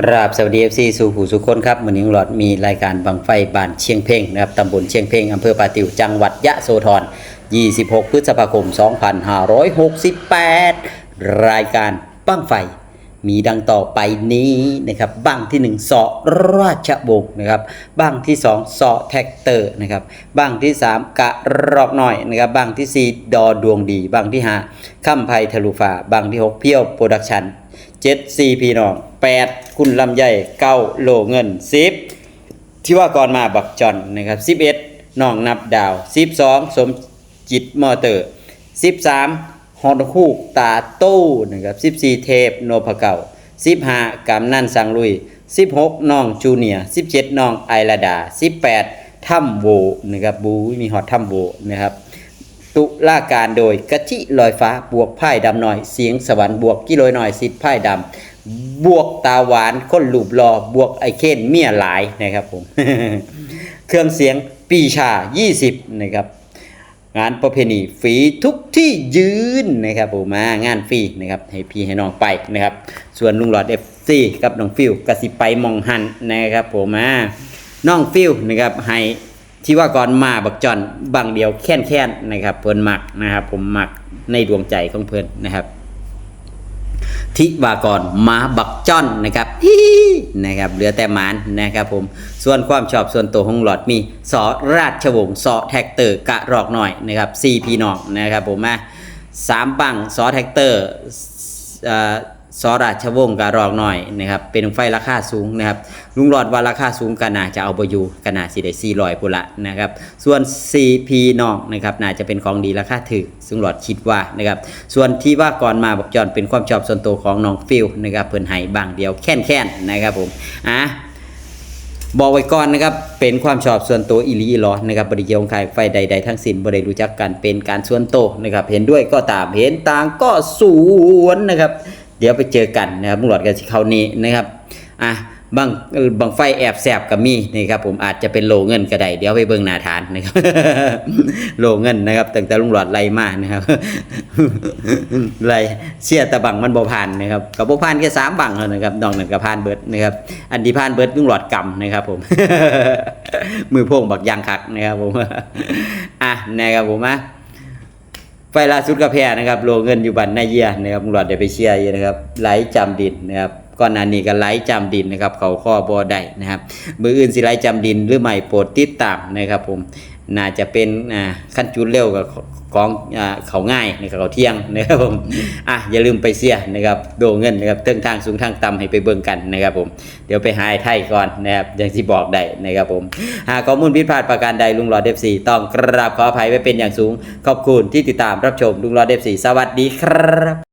กราบสวัสดีเอฟซีสู่ผู้สุคนครับวันนี้ลุงหลอดมีรายการบังไฟบ้านเชียงเพ่งนะครับตำบลเชียงเพ่งอำเภอปาติวจังหวัดยะโสธร 26 พฤษภาคม 2568 รายการบังไฟ มีดังต่อไปนี้นะครับบังที่1เสาะราชวงศ์นะครับบังที่2เสาะแท็กเตอร์นะครับบังที่ 3 กะรอกหน่อยนะครับบังทีสี่ 4 ดอดวงดีบังที่5ค่ำไพทะลุฟ้าบังที่ 6 เพียวโปรดักชั่น เจ็ดสี่พี่น้องแปดคุณลำไยเก้าโลเงินสิบที่ว่าก่อนมาบักจอนนะครับสิบเอ็ดน้องนับดาวสิบสองสมจิตมอเตอร์สิบสามฮอนคูกตาโต้นะครับสิบสี่เทพโนภเก่าสิบห้ากำนันสังลุยสิบหกน้องจูเนียสิบเจ็ดน้องไอระดาสิบแปดถ้ำโวนะครับบูมีฮอตถ้ำโวนะครับ ตุลาการโดยกะทิลอยฟ้าบวกไพ่ดำหน่อย เสียงสวรรค์บวกกิโลหน่อยสิทธิ์ไพ่ดำบวกตาหวานคนหลูบรอบวกไอเคนเมียหลายนะครับผม เครื่องเสียงปีชา 20 นะครับ งานประเพณีฟรีทุกที่ยืนนะครับผมมางานฟรีนะครับให้พี่ให้น้องไปนะครับ ส่วนลุงหลอดเอฟซีกับน้องฟิวกสิไปมองหันนะครับผมมาน้องฟิวนะครับให้ ที่ว่าก่อนมาบักจอนบางเดียวแค้นแค้นนะครับ เพิ่นมักนะครับ ผมมักในดวงใจของเพิ่นนะครับ ทิวากรมาบักจอนนะครับฮินะครับเหลือแต่หมานนะครับ ผมส่วนความชอบส่วนตัวของหลอดมีสอราชวงศ์สอแท็กเตอร์กะรอกหน่อยนะครับสี่พี่น้องนะครับ ผมมาสามปังสอแท็กเตอร์อ่อ สอราชวงศ์กะรอกหน่อยนะครับเป็นไฟราคาสูงนะครับลุงหลอดว่าราคาสูงก็น่าจะเอาไปอยู่ก็น่าสิได้สี่ร้อยปุละนะครับส่วนสี่พีน้องนะครับน่าจะเป็นของดีราคาถึกซึ่งหลอดคิดว่านะครับส่วนที่ว่าก่อนมาบอกจอนเป็นความชอบส่วนตัวของน้องฟิลนะครับเพิ่นให้บางเดียวแค่นแค่นนะครับผมอะบอกไว้ก่อนนะครับ เป็นความชอบส่วนตัวอิลีอีหลอนะครับบริเกี่ยวกับขายไฟใด ๆ ทั้งสิ้นบริรู้จักกันเป็นการส่วนตัวนะครับ เห็นด้วยก็ตาม เห็นต่างก็สวนนะครับ เดี๋ยวไปเจอกันนะครับตำรวจกันสิเขานี้นะครับอะบางบางไฟแอบแสบกับมีนะครับผมอาจจะเป็นโลเงินก็ได้เดี๋ยวไปเบิ่งหน้าฐานนะครับ โลเงินนะครับตั้งแต่ลุงหลอดไล่มานะครับไล่เสียตะบังมันบ่ผ่านนะครับกับบ่ผ่านแค่สามบังเท่านั้นครับนอกนั้นก็ผ่านเบิดนะครับ อันที่ผ่านเบิดลุงหลอดกำนะครับ ผม มือโพ่งบักยางคักนะครับผมอะนะครับผมอะ ไฟล่าสุดกระแพนะครับโลเงินอยู่บันนาเยียนะครับตำรวจได้ไปเชียร์ยนะครับไหลจำดินนะครับก่อนหน้านี้ก็ไหลจำดินนะครับเขาข้อบอได้นะครับมืออื่นสิไหลจำดินหรือใหม่โปรดติดตามนะครับผมน่าจะเป็นอ่าขั้นจุดเร็วกับ ของอเขาง่ายนะครับเขาเที่ยงนะครับผมอะอย่าลืมไปเสียนะครับโดเงินนะครับเทิงทางสูงทางต่ำให้ไปเบิ่งกันนะครับผมเดี๋ยวไปหายไทยก่อนนะครับอย่างที่บอกได้นะครับผมหากข้อมูลผิดพลาดประการใดลุงหลอดเดฟซีต้องกราบขออภัยไว้เป็นอย่างสูง ขอบคุณที่ติดตามรับชมลุงหลอดเดฟซีสวัสดีครับ